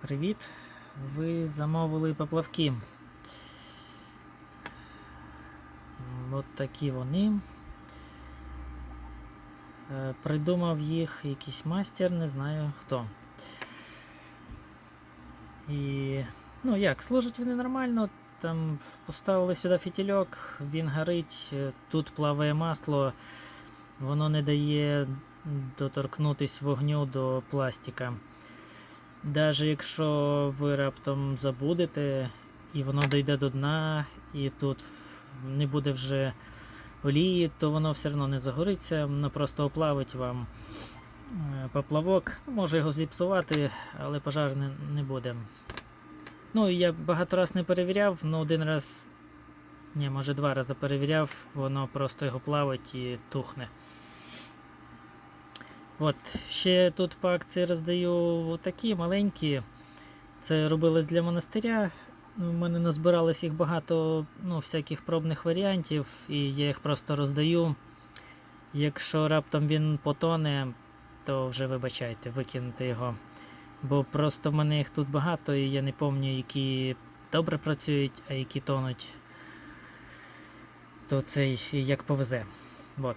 Привіт! Ви замовили поплавки. От такі вони. Е, Придумав їх якийсь майстер, не знаю хто. І ну як, служать вони нормально. Там поставили сюди фітільок, він горить, е, тут плаває масло, воно не дає доторкнутись вогню до пластика. Навіть якщо ви раптом забудете і воно дійде до дна, і тут не буде вже олії, то воно все одно не загориться, воно просто оплавить вам е, поплавок. Може його зіпсувати, але пожар не, не буде. Ну, я багато раз не перевіряв, але один раз, ні, може два рази перевіряв, воно просто його плавить і тухне. От, ще тут по акції роздаю такі маленькі. Це робилось для монастиря. У мене назбиралось їх багато ну, всяких пробних варіантів, і я їх просто роздаю. Якщо раптом він потоне, то вже вибачайте, викинете його. Бо просто в мене їх тут багато, і я не пам'ятаю, які добре працюють, а які тонуть. То цей як повезе. От.